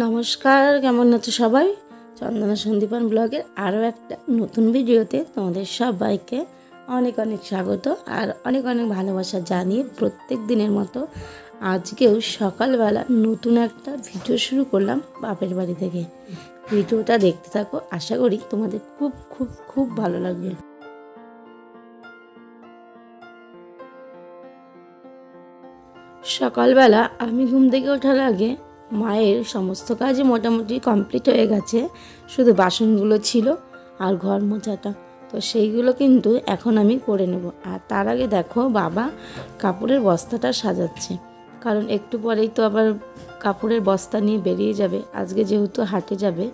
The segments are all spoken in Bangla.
নমস্কার, কেমন আছো সবাই? চন্দনা সন্দীপন ব্লগের আরও একটা নতুন ভিডিওতে তোমাদের সবাইকে অনেক অনেক স্বাগত আর অনেক অনেক ভালোবাসা জানিয়ে প্রত্যেক দিনের মতো আজকেও সকালবেলা নতুন একটা ভিডিও শুরু করলাম বাপের বাড়ি থেকে। ভিডিওটা দেখতে থাকো, আশা করি তোমাদের খুব খুব খুব ভালো লাগবে। সকালবেলা আমি ঘুম থেকে ওঠার আগে মায়ের সমস্ত কাজই মোটামুটি কমপ্লিট হয়ে গেছে। শুধু বাসনগুলো ছিল আর ঘর মোছাটা। তো সেইগুলো কিন্তু এখন আমি করে নেব। আর তার আগে দেখো বাবা কাপড়ের বস্তাটা সাজাচ্ছে। কারণ একটু পরেই তো আবার কাপড়ের বস্তা নিয়ে বেরিয়ে যাবে। আজকে যেহেতু হাটে যাবে,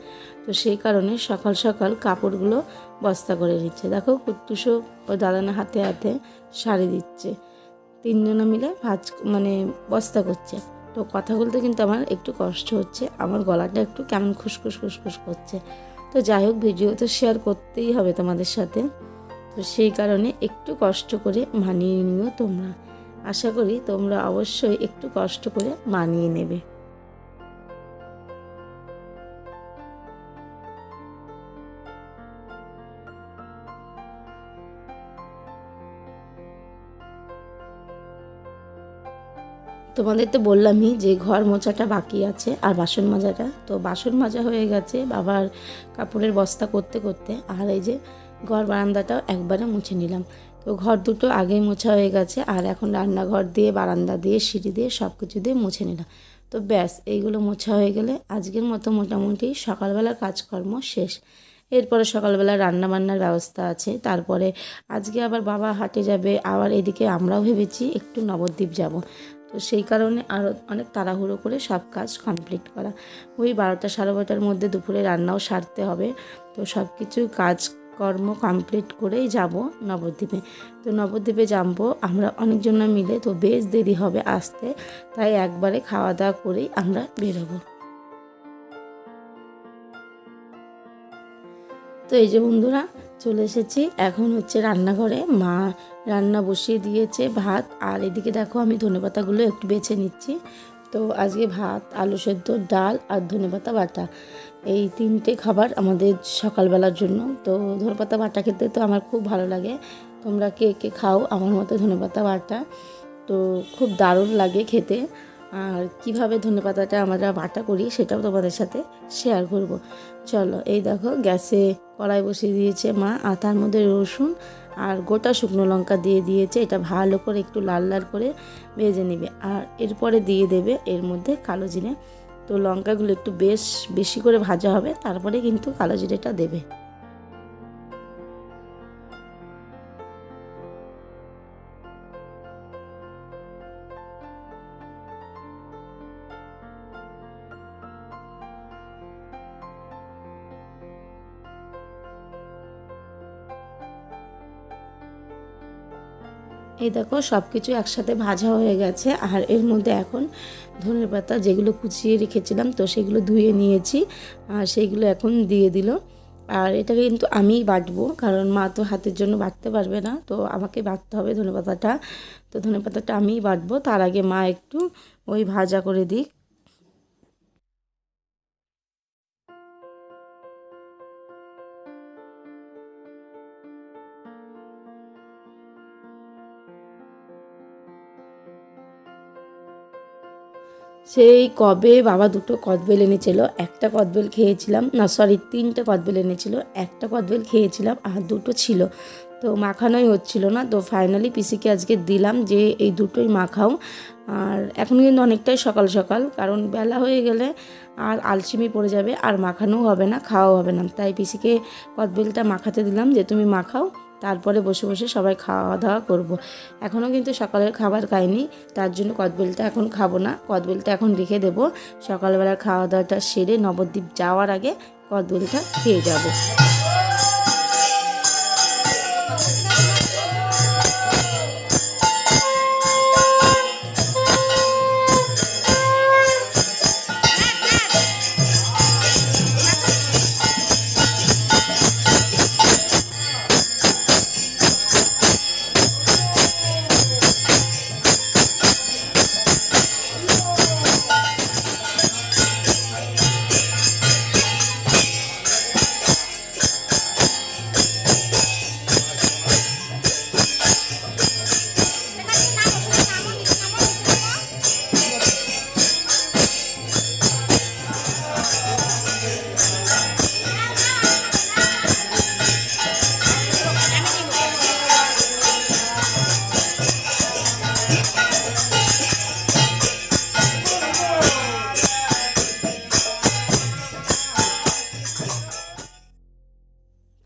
তো সেই কারণে সকাল সকাল কাপড়গুলো বস্তা করে নিচ্ছে। দেখো কুট্টুসো ও দাদানা হাতে হাতে শাড়ি দিচ্ছে। তিনজনে মিলে ভাজ মানে বস্তা করছে। তো কথা বলতে কিন্তু আমার একটু কষ্ট হচ্ছে। আমার গলাটা একটু কেমন খুসখুস খুসখুস করছে। তো যাই হোক ভিডিও তো শেয়ার করতেই হবে তোমাদের সাথে। তো সেই কারণে একটু কষ্ট করে মানিয়ে নিও তোমরা। আশা করি তোমরা অবশ্যই একটু কষ্ট করে মানিয়ে নেবে। তোমাদের তো বললামই যে ঘর মোছাটা বাকি আছে আর বাসন মাজাটা। তো বাসন মাজা হয়ে গেছে বাবার কাপড়ের বস্তা করতে করতে। আর এই যে ঘর বারান্দাটাও একবারে মুছে নিলাম। তো ঘর দুটো আগেই মোছা হয়ে গেছে আর এখন রান্নাঘর দিয়ে, বারান্দা দিয়ে, সিঁড়ি দিয়ে সব কিছু দিয়ে মুছে নিলাম। তো ব্যাস, এইগুলো মোছা হয়ে গেলে আজকের মতো মোটামুটি সকালবেলার কাজকর্ম শেষ। এরপরে সকালবেলা রান্না বান্নার ব্যবস্থা আছে। তারপরে আজকে আবার বাবা হাটে যাবে। আবার এদিকে আমরাও ভেবেছি একটু নবদ্বীপ যাব। তো সেই কারণে আরও অনেক তাড়াহুড়ো করে সব কাজ কমপ্লিট করা। ওই বারোটা সাড়ে বারোটার মধ্যে দুপুরে রান্নাও সারতে হবে। তো সব কিছু কাজ কর্ম কমপ্লিট করেই যাব নবদ্বীপে। তো নবদ্বীপে যাব আমরা অনেকজন মিলে, তো বেশ দেরি হবে আসতে। তাই একবারে খাওয়া দাওয়া করেই আমরা বেরোবো। তো এই যে বন্ধুরা চলে এসেছি। এখন হচ্ছে রান্নাঘরে। মা রান্না বসিয়ে দিয়েছে ভাত। আর এদিকে দেখো আমি ধনেপাতাগুলো একটু বেছে নিচ্ছি। তো আজকে ভাত, আলু সেদ্ধ, ডাল আর ধনেপাতা বাটা। এই তিনটে খাবার আমাদের সকালবেলার জন্য। তো ধনেপাতা বাটা খেতে তো আমার খুব ভালো লাগে। তোমরা কে কে খাও আমার মতো ধনেপাতা বাটা তো খুব দারুণ লাগে খেতে। আর কীভাবে ধনেপাতাটা আমরা বাটা করি সেটাও তোমাদের সাথে শেয়ার করব। চলো, এই দেখো, গ্যাসে কড়াই বসিয়ে দিয়েছে মা, আর তার মধ্যে রসুন আর গোটা শুকনো লঙ্কা দিয়ে দিয়েছে। এটা ভালো করে একটু লাল লাল করে ভেজে নেবে। আর এরপরে দিয়ে দেবে এর মধ্যে কালো জিরে। তো লঙ্কাগুলো একটু বেশ বেশি করে ভাজা হবে, তারপরে কিন্তু কালো জিরেটা দেবে। এই দেখো সব কিছু একসাথে ভাজা হয়ে গেছে। আর এর মধ্যে এখন ধনের পাতা যেগুলো কুচিয়ে রেখেছিলাম, তো সেগুলো ধুয়ে নিয়েছি। আর সেইগুলো এখন দিয়ে দিল। আর এটাকে কিন্তু আমিই বাটবো, কারণ মা তো হাতের জন্য বাটতে পারবে না। তো আমাকে বাটতে হবে ধনে পাতাটা। তো ধনে পাতাটা আমিই বাটবো। তার আগে মা একটু ওই ভাজা করে দিক। সেই কবে বাবা দুটো কদবেল এনেছিল, একটা কদবেল খেয়েছিলাম, না সরি তিনটে কদবেল এনেছিল, একটা কদবেল খেয়েছিলাম, আর দুটো ছিল। তো মাখানোই হচ্ছিল না, তো ফাইনালি পিসিকে আজকে দিলাম যে এই দুটোই মাখাও। আর এখন কিন্তু অনেকটাই সকাল সকাল, কারণ বেলা হয়ে গেলে আর আলসিমি পড়ে যাবে, আর মাখানোও হবে না, খাওয়াও হবে না। তাই পিসিকে কদবেলটা মাখাতে দিলাম যে তুমি মাখাও। তারপরে বসে বসে সবাই খাওয়া দাওয়া করব। এখনও কিন্তু সকালের খাবার খাইনি, তার জন্য কদবেলটা এখন খাব না। কদবেলটা এখন রেখে দেবো। সকালবেলার খাওয়া দাওয়াটা সেরে নবদ্বীপ যাওয়ার আগে কদবেলটা খেয়ে যাব।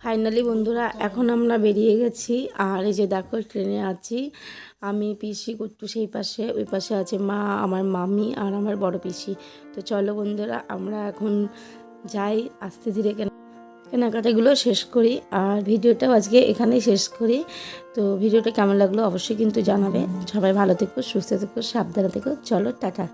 ফাইনালি বন্ধুরা, এখন আমরা বেরিয়ে গেছি। আর এই যে দেখো, ট্রেনে আছি। আমি পিসি কুট্টু, সেই পাশে, ওই পাশে আছে মা, আমার মামি আর আমার বড় পিসি। তো চলো বন্ধুরা, আমরা এখন যাই। আস্তে ধীরে কেন কেনাকাটাগুলো শেষ করি আর ভিডিওটাও আজকে এখানেই শেষ করি। তো ভিডিওটা কেমন লাগল অবশ্যই কিন্তু জানাবে। সবাই ভালো থেকো, সুস্থ থেকো, সাবধানে থেকো। চলো, টাটা।